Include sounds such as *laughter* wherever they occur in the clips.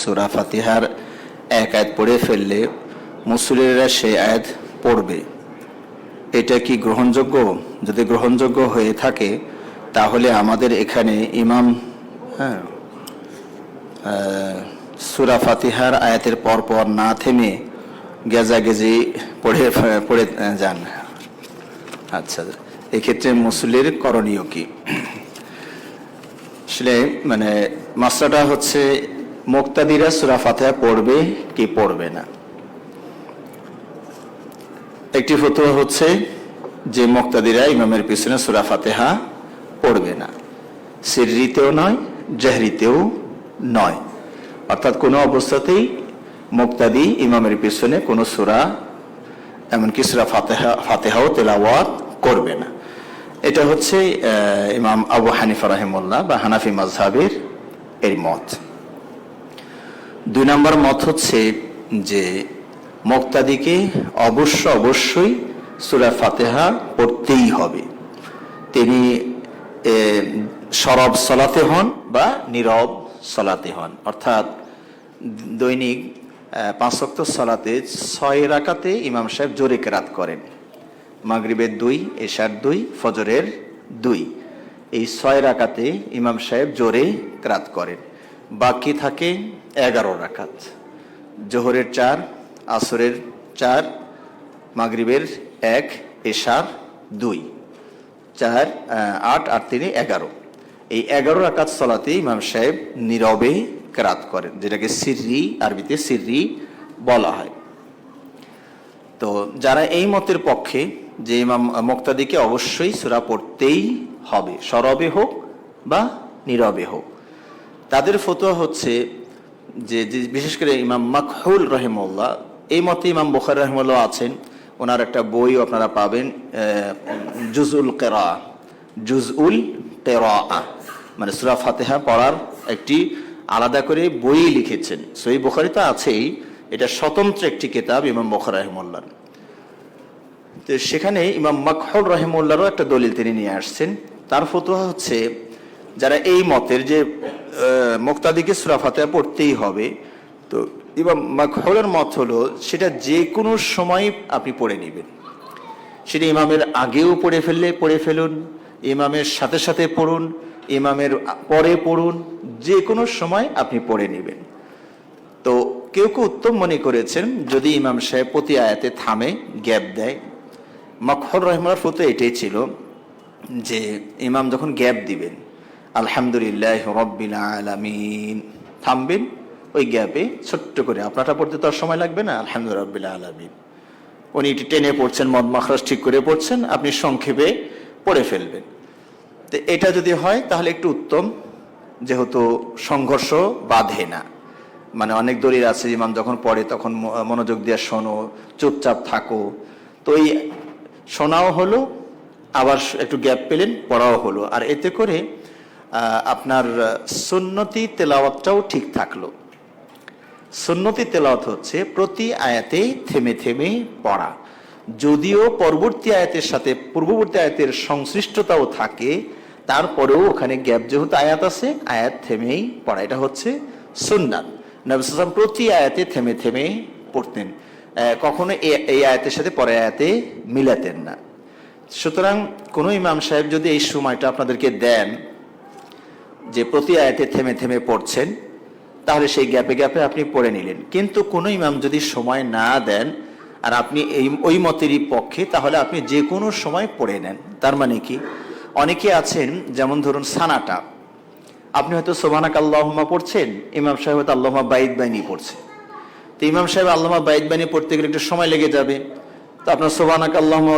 সুরা ফাতিহার এক আয়াত পড়ে ফেললে মুসলিরা সেই আয়াত পড়বে। এটা কি গ্রহণযোগ্য? যদি গ্রহণযোগ্য হয়ে থাকে, তাহলে আমাদের এখানে ইমাম হ্যাঁ সুরা ফাতিহার আয়াতের পর পর না থেমে গেজাগেজি পড়ে পড়ে যান। আচ্ছা এক্ষেত্রে মুসলির করণীয় কি? আসলে মানে মাসলাটা হচ্ছে মুক্তাদিরা সুরা ফাতিহা পড়বে কি পড়বে না? একটি ফতোয়া হচ্ছে যে মুক্তাদিরা ইমামের পিছনে সুরা ফাতেহা পড়বে না। সিররিতেও নয়, জাহরিতেও নয়। অর্থাৎ কোনো অবস্থাতেই মুক্তাদি ইমামের পিছনে কোনো সুরা, এমনকি সুরা ফাতেহা, ফাতেহাও তেলাওয়াত করবে না। এটা হচ্ছে ইমাম আবু হানিফা রাহিমুল্লাহ বা হানাফি মাজহাবের এর মত। দুই নম্বর মত হচ্ছে যে মুক্তাদিকে অবশ্য অবশ্যই সুরা ফাতেহা পড়তেই হবে। তিনি সরব সলাতে হন বা নীরব সলাতে হন। অর্থাৎ দৈনিক আহ, পাঁচ ওয়াক্ত সলাতে ছয় রাকাতে ইমাম সাহেব জোরে কেরাত করেন। মাগরিবের দুই এশার দুই ফজরের দুই। এই ছয় রাকাতে ইমাম সাহেব জোরে ক্রাত করেন। বাকি থাকে এগারো রাকাত। জোহরের চার, আসরের চার, মাগরিবের এক, এশার দুই। চার আট আর তিনে, এগারো। এই এগারো রাকাত সলাতে ইমাম সাহেব নীরবে ক্রাত করেন, যেটাকে সিররি আরবিতে সিররি বলা হয়। তো যারা এই মতের পক্ষে যে ইমাম মুক্তাদিকে অবশ্যই সুরা পড়তেই হবে, সরবে হোক বা নীরবে হোক। তাদের ফতোয়া হচ্ছে যে বিশেষ করে ইমাম মাকহুল রহেমউল্লাহ এই মতে ইমাম বুখার রহমুল্লাহ আছেন ওনার একটা বইও আপনারা পাবেন আহ, জুজউল কেরা জুজউল কেরা মানে সুরা ফাতেহা পড়ার একটি আলাদা করে বই লিখেছেন। সই বুখারি তো আছেই এটা স্বতন্ত্র একটি কিতাব ইমাম বুখার রহমুল্লাহ তো সেখানে ইমাম মাকহুল রহিমুল্লাহরও একটা দলিল তিনি নিয়ে আসছেন তার ফতোয়া হচ্ছে যারা এই মতের যে মোক্তাদিকে মুক্তাদিকে সুরা ফাতেহা পড়তেই হবে, তো ইমাম মাকহুলের মত হলো, সেটা যে কোনো সময় আপনি পড়ে নেবেন। সেটা ইমামের আগেও পড়ে ফেললে, পড়ে ফেলুন, ইমামের সাথে সাথে পড়ুন, ইমামের পরে পড়ুন, যে কোনো সময় আপনি পড়ে নেবেন। তো কেউ কেউ উত্তম মনে করেছেন, যদি ইমাম সাহেব প্রতি আয়াতে থামে, গ্যাপ দেয়। মখর রহমার ফতো এটাই ছিল যে, ইমাম যখন গ্যাপ দিবেন আলহামদুলিল্লাহ রব্বিল আলামিন। থামবেন, ওই গ্যাপে ছোট্ট করে আপনারটা পড়তে তো আর সময় লাগবে না, আলহামদুলিল্লাহ রব্বিল আলামিন। উনি এটি টেনে পড়ছেন, মদ মাখরাজ ঠিক করে পড়ছেন, আপনি সংক্ষেপে পড়ে ফেলবেন। তো এটা যদি হয়, তাহলে একটু উত্তম, যেহেতু সংঘর্ষ বাধে না। মানে অনেক দলিল আছে, ইমাম যখন পড়ে তখন মনোযোগ দিয়ে শোনো, চুপচাপ থাকো। তো এই শোনাও হলো, আবার একটু গ্যাপ পেলেন, পড়াও হলো। আর এতে করে আপনার সুন্নতি তেলাওয়াতটাও ঠিক থাকল। সুন্নতি তেলাওয়াত হচ্ছে প্রতি আয়াতে থেমে থেমে পড়া। যদিও পরবর্তী আয়াতের সাথে পূর্ববর্তী আয়াতের সংশ্লিষ্টতাও থাকে, তারপরেও ওখানে গ্যাপ যেহেতু আয়াত আছে, আয়াত থেমেই পড়া। এটা হচ্ছে সুন্নাত। নবী সাল্লাম প্রতি আয়াতে থেমে থেমে পড়তেন। কখনো এই আয়াতের সাথে পরে আয়াতে মিলাতেন না। সুতরাং কোনো ইমাম সাহেব যদি এই সময়টা আপনাদেরকে দেন যে প্রতি আয়াতে থেমে থেমে পড়ছেন, তাহলে সেই গ্যাপে গ্যাপে আপনি পড়ে নিলেন। কিন্তু কোনো ইমাম যদি সময় না দেন, আর আপনি এই, ওই মতেরই পক্ষে, তাহলে আপনি যে কোনো সময় পড়ে নেন। তার মানে কি? অনেকে আছেন, যেমন ধরুন সানাটা। আপনি হয়তো সোবানাক আল্লাহমা পড়ছেন, ইমাম সাহেব হয়তো আল্লাহমা বাইদ বাইনি পড়ছে। তো ইমাম সাহেব আল্লাহমা বাইদ বাইনি পড়তে গেলে একটু সময় লেগে যাবে। তো আপনার সোবানাক আল্লাহমা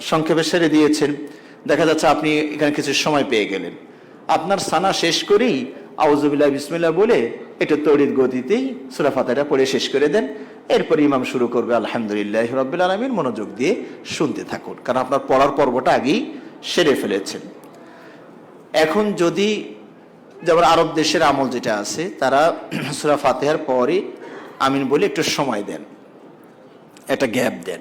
সংক্ষেপে সেরে দিয়েছেন। দেখা যাচ্ছে আপনি এখানে কিছু সময় পেয়ে গেলেন। আপনার সানা শেষ করেই আউজুবিল্লাহ বিসমিল্লাহ বলে একটু তড়িৎ গতিতেই সুরা ফাতাটা পড়ে শেষ করে দেন। এরপর ইমাম শুরু করবে, আলহামদুলিল্লাহ রব্বিল আলমীর মনোযোগ দিয়ে শুনতে থাকুন, কারণ আপনার পড়ার পর্বটা আগেই সেরে ফেলেছেন। এখন যদি যেমন আরব দেশের আমল যেটা আছে, তারা *clears throat* সুরা ফাতেহার পরে আমিন বলে একটু সময় দেন, একটা গ্যাপ দেন।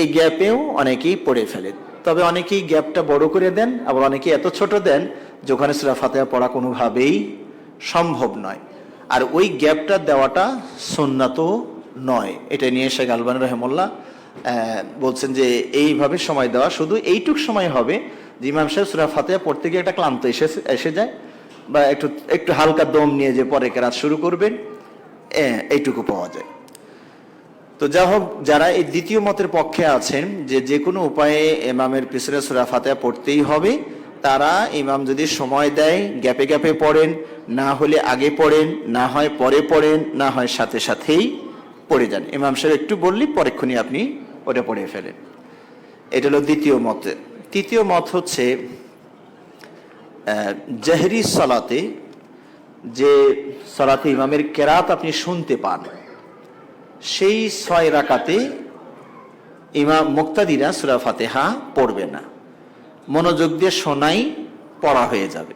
এই গ্যাপেও অনেকেই পড়ে ফেলে, তবে অনেকেই গ্যাপটা বড় করে দেন, আবার অনেকেই এত ছোট দেন যে ওখানে সুরা ফাতেহা পড়া কোনোভাবেই সম্ভব নয়। আর ওই গ্যাপটা দেওয়াটা সুন্নাত নয়। এটা নিয়ে শেখ আলবান রহমল্লা বলছেন যে এইভাবে সময় দেওয়া, শুধু এইটুক সময় হবে যে ইমাম সাহেব সুরা ফাতেহা পড়তে গিয়ে একটা ক্লান্ত এসে এসে যায় বা একটু একটু হালকা দম নিয়ে যে পরে কেরাত শুরু করবেন এইটুকু পাওয়া যায়। তো যা হোক, যারা এই দ্বিতীয় মতের পক্ষে আছেন যে যে কোনো উপায়ে ইমামের পিছনে সুরা ফাতেহা পড়তেই হবে তারা ইমাম যদি সময় দেয়, গ্যাপে গ্যাপে পড়েন, না হলে আগে পড়েন, না হয় পরে পড়েন, না হয় সাথে সাথেই পড়ে যান। ইমাম সাহেব একটু বললি পরেক্ষণই আপনি ওটা পড়ে ফেলেন। এটা হলো দ্বিতীয় মত। তৃতীয় মত হচ্ছে জেহরি সলাতে যে সলাতে ইমামের কেরাত আপনি শুনতে পান, সেই ছয় রাকাতে ইমাম মুক্তাদিরা সুরা ফাতেহা পড়বে না। মনোযোগ দিয়ে শোনাই, পড়া হয়ে যাবে।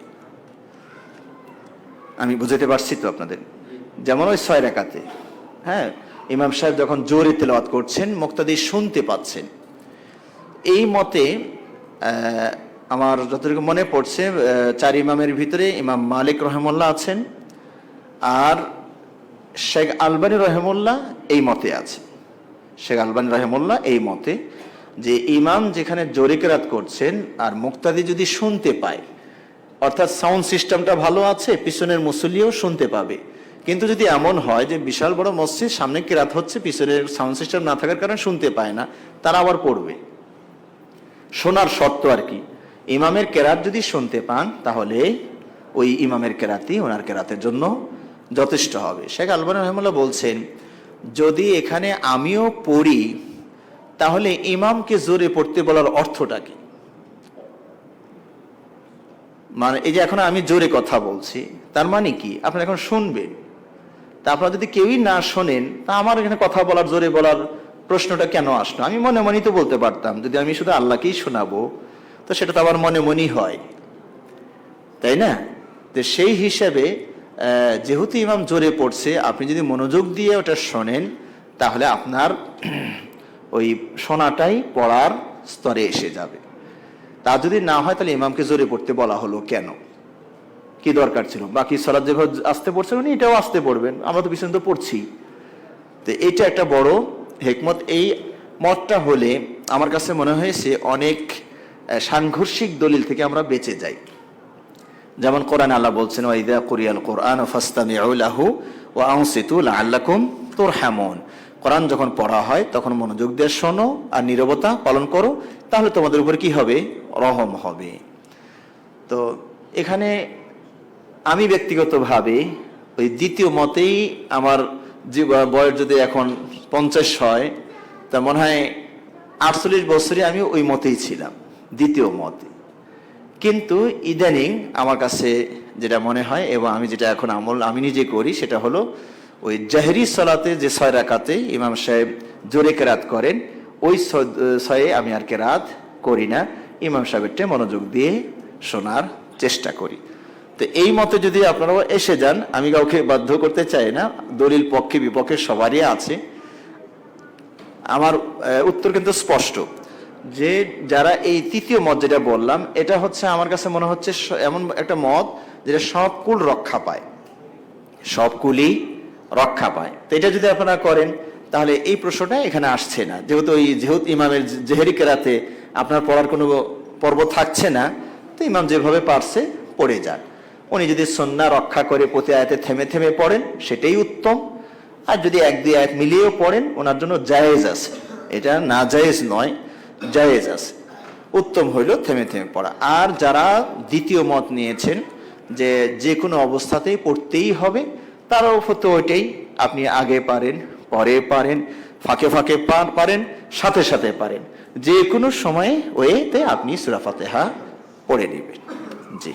আমি বুঝাতে পারছি তো আপনাদের। যেমন ওই ছয় রাকাতে হ্যাঁ ইমাম সাহেব যখন জোরে তেলাওয়াত করছেন, মুক্তাদি শুনতে পাচ্ছেন। এই মতে আমার যতটুকু মনে পড়ছে চার ইমামের ভিতরে ইমাম মালিক রহমুল্লাহ আছেন, আর শেখ আলবানী রহমুল্লাহ এই মতে আছে। শেখ আলবানী রহমুল্লাহ এই মতে যে ইমাম যেখানে জোরে কেরাত করছেন আর মুক্তাদি যদি শুনতে পায়, অর্থাৎ সাউন্ড সিস্টেমটা ভালো আছে, পিছনের মুসল্লিও শুনতে পাবে। কিন্তু যদি এমন হয় যে বিশাল বড় মসজিদ, সামনে কেরাত হচ্ছে, পিছনের সাউন্ড সিস্টেম না থাকার কারণে শুনতে পায় না, তারা আবার পড়বে। শোনার শর্ত আর কি। ইমামের কেরাত যদি শুনতে পান, তাহলে ওই ইমামের কেরাতই ওনার কেরাতের জন্য যথেষ্ট হবে। শেখ আলবান রহমুল্লাহ বলছেন, যদি এখানে আমিও পড়ি তাহলে ইমামকে জোরে পড়তে বলার অর্থটা কি? মানে এই যে এখন আমি জোরে কথা বলছি, তার মানে কি? আপনারা এখন শুনবেন। তা আপনারা যদি কেউই না শোনেন, তা আমার এখানে কথা বলার, জোরে বলার প্রশ্নটা কেন আসলো? আমি মনে মনেই তো বলতে পারতাম, যদি আমি শুধু আল্লাহকেই শোনাবো, তো সেটা তো আবার মনে মনেই হয়। তাই না? তো সেই হিসাবে যেহেতু ইমাম জোরে পড়ছে, আপনি যদি মনোযোগ দিয়ে ওটা শোনেন, তাহলে আপনার ওই সোনাটাই পড়ার স্তরে এসে যাবে। তা যদি না হয় তাহলে ইমামকে জোরে পড়তে বলা হলো কেন? কি দরকার ছিল? বাকি সরাজ যেভাবে আসতে পড়ছেন, উনি এটাও আসতে পড়বেন। আমরা তো পিছনে তো পড়ছি। তো এটা একটা বড় হেকমত। এই মতটা হলে আমার কাছে মনে হয়েছে অনেক সাংঘর্ষিক দলিল থেকে আমরা বেঁচে যাই। যেমন কোরআন আল্লাহ বলছেন ওয়াইদা কোরিয়াল কোরআন ফাস্তামিউ লাহু ওয়া আনসিতু লাআল্লাকুম তুরহামুন। কোরআন যখন পড়া হয়, তখন মনোযোগ দিয়ে শোনো আর নীরবতা পালন করো, তাহলে তোমাদের উপর কি হবে? রহম হবে। তো এখানে আমি ব্যক্তিগতভাবে ওই দ্বিতীয় মতেই আমার বয়স যদি এখন পঞ্চাশ হয়, তা মনে হয় আটচল্লিশ বছরে আমি ওই মতেই ছিলাম, দ্বিতীয় মতে। কিন্তু ইদানিং আমার কাছে যেটা মনে হয় এবং আমি যেটা এখন আমল, আমি নিজে করি, সেটা হলো ওই জাহেরি সলাতে যে ছয় রাকাতে ইমাম সাহেব জোরে কেরাত করেন, ওই ছয়ে আমি আর কেরাত করি না। ইমাম সাহেবেরটা মনোযোগ দিয়ে শোনার চেষ্টা করি। তো এই মতে যদি আপনারা এসে যান, আমি কাউকে বাধ্য করতে চাই না, দলিল পক্ষে, বিপক্ষে সবারই আছে। আমার উত্তর কিন্তু স্পষ্ট। যে যারা এই তৃতীয় মত যেটা বললাম, এটা হচ্ছে আমার কাছে মনে হচ্ছে এমন একটা মত যেটা সব কুল রক্ষা পায়। সব কুলই রক্ষা পায়। তো এটা যদি আপনারা করেন, তাহলে এই প্রশ্নটা এখানে আসছে না। যেহেতু ওই যেহেতু ইমামের জেহেরি কেরাতে আপনার পড়ার কোনো পর্ব থাকছে না, তো ইমাম যেভাবে পারছে পড়ে যান উনি যদি সন্না রক্ষা করে প্রতি আয়াতে থেমে থেমে পড়েন, সেটাই উত্তম। আর যদি এক দুই আয়াত মিলিয়েও পড়েন, ওনার জন্য জায়েজ আছে। এটা না জায়েজ নয়, জায়েজ আছে। উত্তম হইল থেমে থেমে পড়া। আর যারা দ্বিতীয় মত নিয়েছেন, যে যে কোনো অবস্থাতেই পড়তেই হবে তারাও তো ওইটাই, আপনি আগে পারেন, পরে পারেন, ফাঁকে ফাঁকে পারেন, সাথে সাথে পারেন। যে কোনো সময়ে ওয়েতে আপনি সুরাফাতেহা পড়ে নেবেন। জি।